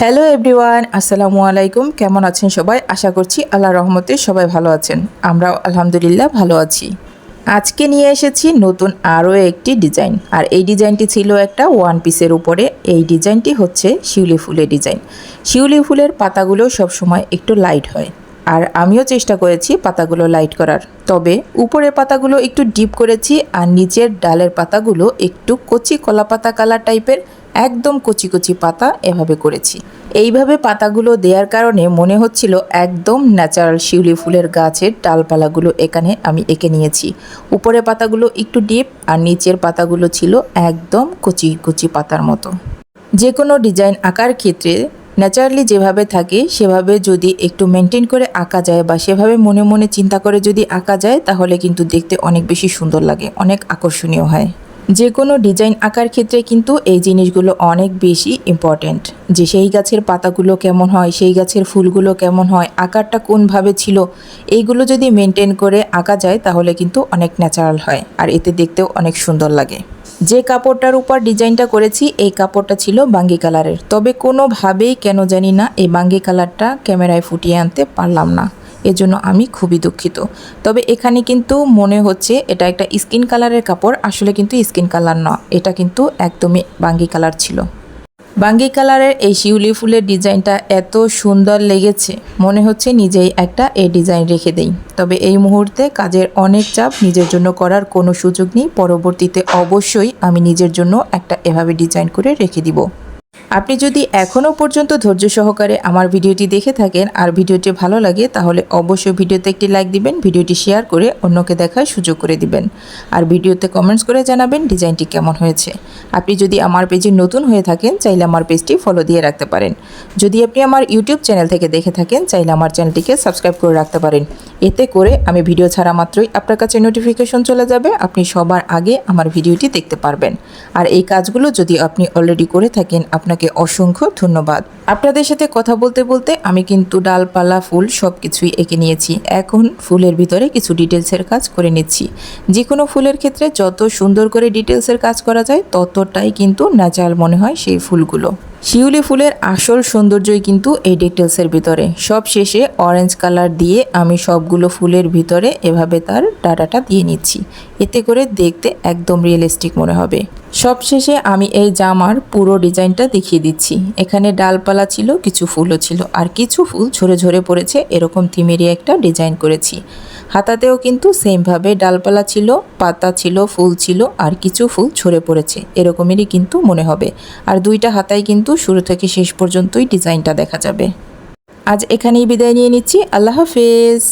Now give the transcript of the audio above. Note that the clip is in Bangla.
হ্যালো এভরিওয়ান আসসালামু আলাইকুম। কেমন আছেন সবাই? আশা করছি আল্লাহ রহমতে সবাই ভালো আছেন। আমরাও আলহামদুলিল্লাহ ভালো আছি। আজকে নিয়ে এসেছি নতুন আরও একটি ডিজাইন। আর এই ডিজাইনটি ছিল একটা ওয়ান পিসের উপরে। এই ডিজাইনটি হচ্ছে শিউলি ফুলের ডিজাইন। শিউলি ফুলের পাতাগুলো সবসময় একটু লাইট হয়। আর আমিও চেষ্টা করেছি পাতাগুলো লাইট করার। তবে উপরের পাতাগুলো একটু ডিপ করেছি আর নিচের ডালের পাতাগুলো একটু কচি কলা পাতা কালার টাইপের একদম কচি কচি পাতা এভাবে করেছি। এইভাবে পাতাগুলো দেওয়ার কারণে মনে হচ্ছিল একদম ন্যাচারাল শিউলি ফুলের গাছের ডালপালাগুলো এখানে আমি এঁকে নিয়েছি। উপরের পাতাগুলো একটু ডিপ আর নিচের পাতাগুলো ছিল একদম কচি কচি পাতার মতো। যে কোনো ডিজাইন আঁকার ক্ষেত্রে ন্যাচারালি যেভাবে থাকে, সেভাবে যদি একটু মেনটেন করে আঁকা যায় বা সেভাবে মনে মনে চিন্তা করে যদি আঁকা যায়, তাহলে কিন্তু দেখতে অনেক বেশি সুন্দর লাগে, অনেক আকর্ষণীয় হয়। যে কোনো ডিজাইন আঁকার ক্ষেত্রে কিন্তু এই জিনিসগুলো অনেক বেশি ইম্পর্ট্যান্ট যে সেই গাছের পাতাগুলো কেমন হয়, সেই গাছের ফুলগুলো কেমন হয়, আকারটা কোনভাবে ছিল, এইগুলো যদি মেনটেন করে আঁকা যায় তাহলে কিন্তু অনেক ন্যাচারাল হয় আর এতে দেখতেও অনেক সুন্দর লাগে। যে কাপড়টার উপর ডিজাইনটা করেছি, এই কাপড়টা ছিল বাঙ্গি কালারের। তবে কোনোভাবেই কেন জানি না, এই বাঙ্গি কালারটা ক্যামেরায় ফুটিয়ে আনতে পারলাম না। এজন্য আমি খুবই দুঃখিত। তবে এখানে কিন্তু মনে হচ্ছে এটা একটা স্কিন কালারের কাপড়, আসলে কিন্তু স্কিন কালার না, এটা কিন্তু একদমই বাঙ্গি কালার ছিল। বাঙ্গি কালারের এই শিউলি ফুলের ডিজাইনটা এত সুন্দর লেগেছে, মনে হচ্ছে নিজেই একটা এই ডিজাইন রেখে দেই। তবে এই মুহূর্তে কাজের অনেক চাপ নিজের জন্য করার কোনো সুযোগ নেই, পরবর্তীতে অবশ্যই আমি নিজের জন্য একটা এভাবে ডিজাইন করে রেখে দিব। আপনি যদি এখনও পর্যন্ত ধৈর্য সহকারে আমার ভিডিওটি দেখে থাকেন আর ভিডিওটি ভালো লাগে, তাহলে অবশ্যই ভিডিওতে একটি লাইক দিবেন, ভিডিওটি শেয়ার করে অন্যকে দেখার সুযোগ করে দিবেন। আর ভিডিওতে কমেন্টস করে জানাবেন ডিজাইনটি কেমন হয়েছে। আপনি যদি আমার পেজে নতুন হয়ে থাকেন, চাইলে আমার পেজটি ফলো দিয়ে রাখতে পারেন। যদি আপনি আমার ইউটিউব চ্যানেল থেকে দেখে থাকেন, চাইলে আমার চ্যানেলটিকে সাবস্ক্রাইব করে রাখতে পারেন। এতে করে আমি ভিডিও ছাড়া মাত্রই আপনার কাছে নোটিফিকেশন চলে যাবে, আপনি সবার আগে আমার ভিডিওটি দেখতে পারবেন। আর এই কাজগুলো যদি আপনি অলরেডি করে থাকেন, আপনাকে অসংখ্য ধন্যবাদ। আপনাদের সাথে কথা বলতে বলতে আমি কিন্তু ডালপালা, ফুল সব কিছুই এঁকে নিয়েছি। এখন ফুলের ভিতরে কিছু ডিটেলসের কাজ করে নিচ্ছি। যে কোনো ফুলের ক্ষেত্রে যত সুন্দর করে ডিটেলসের কাজ করা যায়, ততটাই কিন্তু ন্যাচারাল মনে হয় সেই ফুলগুলো। শিউলি ফুলের আসল সৌন্দর্যই কিন্তু এই ডিটেলসের ভিতরে। সব শেষে অরেঞ্জ কালার দিয়ে আমি সবগুলো ফুলের ভিতরে এভাবে তার ডাটাটা দিয়ে নিচ্ছি। এতে করে দেখতে একদম রিয়েলিস্টিক মনে হবে। সবশেষে আমি এই জামার পুরো ডিজাইনটা দেখিয়ে দিচ্ছি। এখানে ডালপালা ছিল, কিছু ফুলও ছিল। আর কিছু ফুল ঝরে ঝরে পড়েছে, এরকম থিমেরই একটা ডিজাইন করেছি। হাতাতেও কিন্তু সেমভাবে ডালপালা ছিল, পাতা ছিল, ফুল ছিল, আর কিছু ফুল ছড়ে পড়েছে। এরকমেরই কিন্তু মনে হবে। আর দুইটা হাতায় কিন্তু শুরু থেকে শেষ পর্যন্তই ডিজাইনটা দেখা যাবে। আজ এখানেই বিদায় নিয়ে নিচ্ছি। আল্লাহ হাফেজ।